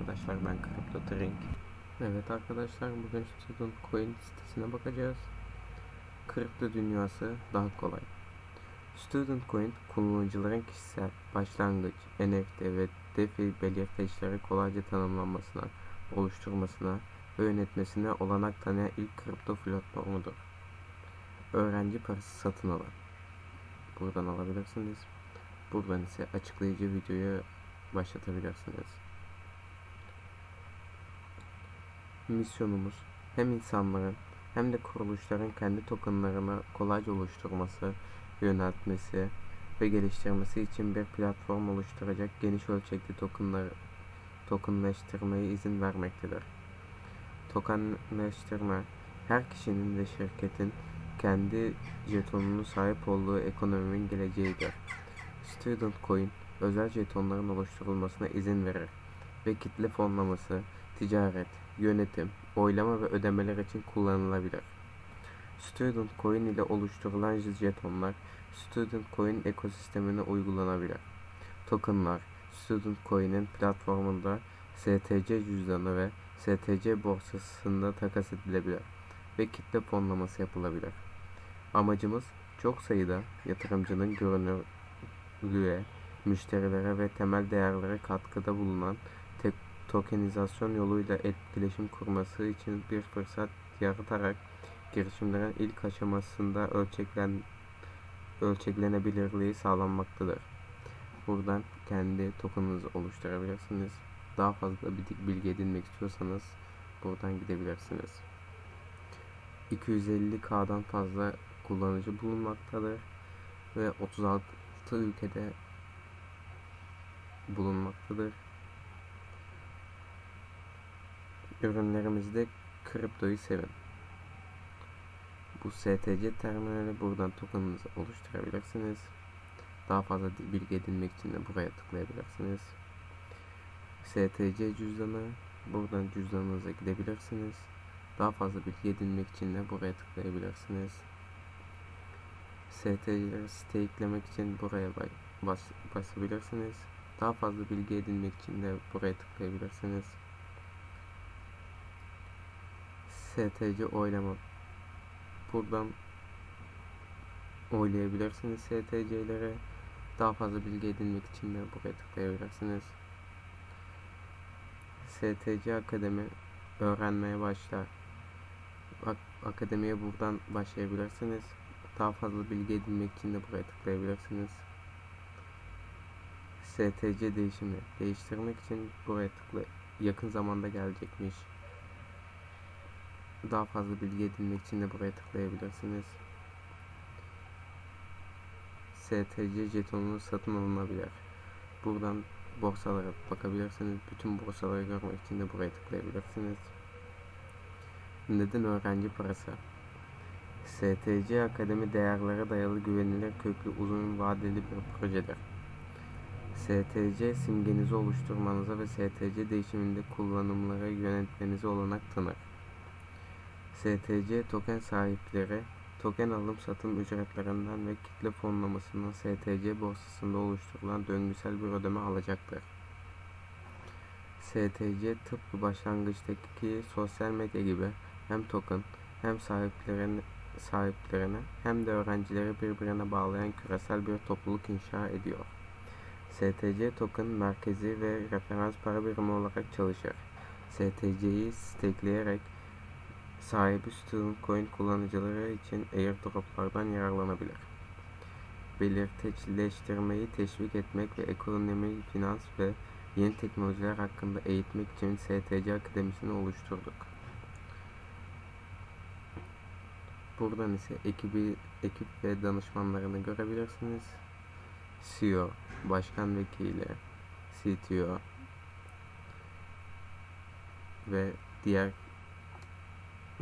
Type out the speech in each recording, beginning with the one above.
arkadaşlar ben Crypto Trink. Evet arkadaşlar bugün Student Coin sitesine bakacağız. Kripto dünyası daha kolay. Student Coin kullanıcıların kişisel, başlangıç, NFT ve DeFi belirteçleri kolayca tanımlanmasına, oluşturmasına ve yönetmesine olanak tanıyan ilk kripto platformudur. Öğrenci parası satın alan. Buradan alabilirsiniz. Buradan ise açıklayıcı videoyu başlatabilirsiniz. Misyonumuz hem insanların hem de kuruluşların kendi tokenlarını kolayca oluşturması, yöneltmesi ve geliştirmesi için bir platform oluşturacak geniş ölçekli tokenları tokenleştirmeye izin vermektedir. Tokenleştirme her kişinin ve şirketin kendi jetonunu sahip olduğu ekonominin geleceğidir. Student Coin özel jetonların oluşturulmasına izin verir ve kitle fonlaması, ticaret, yönetim, oylama ve ödemeler için kullanılabilir. Student Coin ile oluşturulan jetonlar Student Coin ekosistemine uygulanabilir. Tokenlar Student Coin'in platformunda STC cüzdanı ve STC borsasında takas edilebilir ve kitle fonlaması yapılabilir. Amacımız çok sayıda yatırımcının görünürlüğe, müşterilere ve temel değerlere katkıda bulunan tokenizasyon yoluyla etkileşim kurması için bir fırsat yaratarak girişimlerin ilk aşamasında ölçeklen, ölçeklenebilirliği sağlanmaktadır. Buradan kendi tokenınızı oluşturabilirsiniz. Daha fazla bilgi edinmek istiyorsanız buradan gidebilirsiniz. 250k'dan fazla kullanıcı bulunmaktadır ve 36 ülkede bulunmaktadır. Ürünlerimizde kriptoyu sevin. Bu STC terminali buradan tokenınızı oluşturabilirsiniz. Daha fazla bilgi edinmek için de buraya tıklayabilirsiniz. STC cüzdanı buradan cüzdanınıza gidebilirsiniz. Daha fazla bilgi edinmek için de buraya tıklayabilirsiniz. STC'leri stakelemek için buraya bas basabilirsiniz. Daha fazla bilgi edinmek için de buraya tıklayabilirsiniz. STC oylama. Buradan oylayabilirsiniz STC'lere. Daha fazla bilgi edinmek için de buraya tıklayabilirsiniz. STC Akademi öğrenmeye başlar. Ak akademiye buradan başlayabilirsiniz. Daha fazla bilgi edinmek için de buraya tıklayabilirsiniz. STC değişimi değiştirmek için buraya tıkla yakın zamanda gelecekmiş. Daha fazla bilgi edinmek için de buraya tıklayabilirsiniz. STC jetonunu satın alınabilir. Buradan borsalara bakabilirsiniz. Bütün borsaları görmek için de buraya tıklayabilirsiniz. Neden öğrenci parası? STC Akademi değerlere dayalı güvenilir köklü uzun vadeli bir projedir. STC simgenizi oluşturmanıza ve STC değişiminde kullanımları yönetmenize olanak tanır. STC token sahipleri token alım satım ücretlerinden ve kitle fonlamasından STC borsasında oluşturulan döngüsel bir ödeme alacaktır. STC tıpkı başlangıçtaki sosyal medya gibi hem token hem sahiplerini, sahiplerini hem de öğrencileri birbirine bağlayan küresel bir topluluk inşa ediyor. STC token merkezi ve referans para birimi olarak çalışır. STC'yi stakeleyerek sahibi Student Coin kullanıcıları için airdroplardan yararlanabilir. Belirteçleştirmeyi teşvik etmek ve ekonomi, finans ve yeni teknolojiler hakkında eğitmek için STC Akademisi'ni oluşturduk. Buradan ise ekibi, ekip ve danışmanlarını görebilirsiniz. CEO, başkan vekili, CTO ve diğer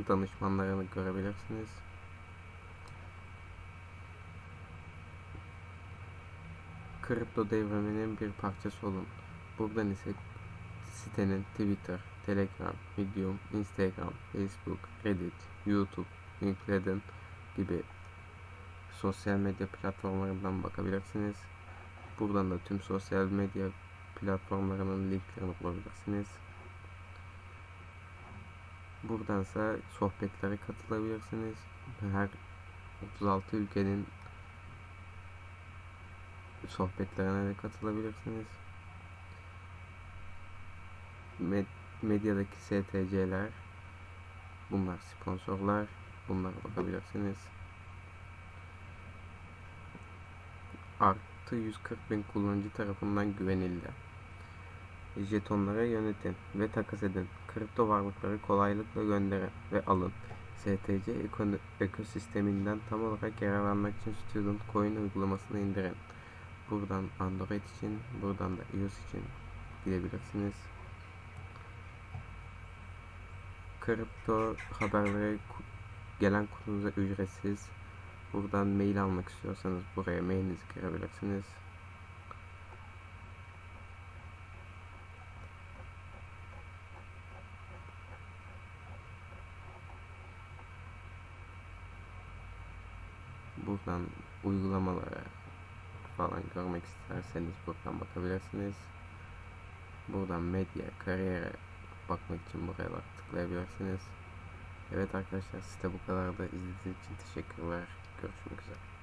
danışmanlarını görebilirsiniz. Kripto devriminin bir parçası olun. Buradan ise sitenin Twitter, Telegram, Medium, Instagram, Facebook, Reddit, YouTube, LinkedIn gibi sosyal medya platformlarından bakabilirsiniz. Buradan da tüm sosyal medya platformlarının linklerini bulabilirsiniz. Buradansa sohbetlere katılabilirsiniz. Her 36 ülkenin sohbetlerine de katılabilirsiniz. Med- medyadaki STC'ler bunlar sponsorlar. Bunlara bakabilirsiniz. Artı 140 bin kullanıcı tarafından güvenildi. Jetonlara yönetin ve takas edin. Kripto varlıkları kolaylıkla gönderin ve alın. STC eko- ekosisteminden tam olarak yararlanmak için Student Coin uygulamasını indirin. Buradan Android için, buradan da iOS için gidebilirsiniz. Kripto haberlere ku- gelen kutunuza ücretsiz. Buradan mail almak istiyorsanız buraya mailinizi girebilirsiniz. Buradan uygulamalara falan görmek isterseniz buradan bakabilirsiniz. Buradan medya, kariyere bakmak için buraya tıklayabilirsiniz. Evet arkadaşlar site bu kadar da izlediğiniz için teşekkürler. Görüşmek üzere.